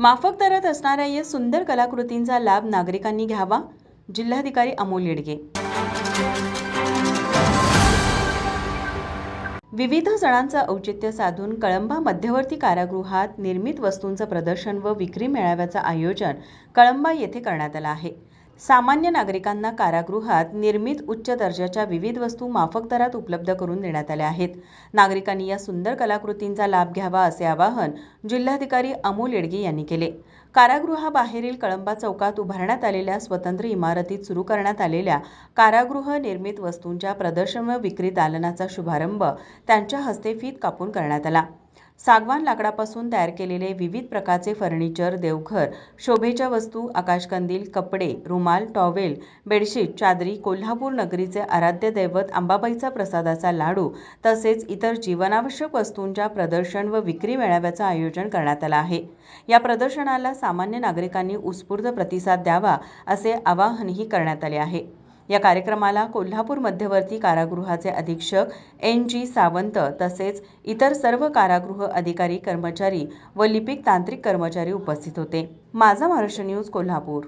माफक दरात असणाऱ्या या सुंदर कलाकृतींचा लाभ नागरिकांनी घ्यावा. जिल्हाधिकारी अमोल येडगे. विविध सणांचं औचित्य साधून कळंबा मध्यवर्ती कारागृहात निर्मित वस्तूंचं प्रदर्शन व विक्री मेळाव्याचं आयोजन कळंबा येथे करण्यात आलं आहे. सामान्य नागरिकांना कारागृहात निर्मित उच्च दर्जाच्या विविध वस्तू माफक दरात उपलब्ध करून देण्यात आल्या आहेत. नागरिकांनी या सुंदर कलाकृतींचा लाभ घ्यावा असे आवाहन जिल्हाधिकारी अमोल येडगे यांनी केले. कारागृहाबाहेरील कळंबा चौकात उभारण्यात आलेल्या स्वतंत्र इमारतीत सुरू करण्यात आलेल्या कारागृह निर्मित वस्तूंच्या प्रदर्शन व विक्री दालनाचा शुभारंभ त्यांच्या हस्ते फीत कापून करण्यात आला. सागवान लाकडापासून तयार केलेले विविध प्रकारचे फर्निचर देवघर शोभेच्या वस्तू आकाशकंदील कपडे रुमाल टॉवेल बेडशीट चादरी कोल्हापूर नगरीचे आराध्य दैवत अंबाबाईचा प्रसादाचा लाडू तसेच इतर जीवनावश्यक वस्तूंच्या प्रदर्शन व विक्री मेळाव्याचं आयोजन करण्यात आलं आहे. या प्रदर्शनाला सामान्य नागरिकांनी उत्स्फूर्त प्रतिसाद द्यावा असे आवाहनही करण्यात आले आहे. या कार्यक्रमाला कोल्हापूर मध्यवर्ती कारागृहाचे अधीक्षक एन जी सावंत तसेच इतर सर्व कारागृह अधिकारी कर्मचारी व लिपिक तांत्रिक कर्मचारी उपस्थित होते. माझा महाराष्ट्र न्यूज कोल्हापूर.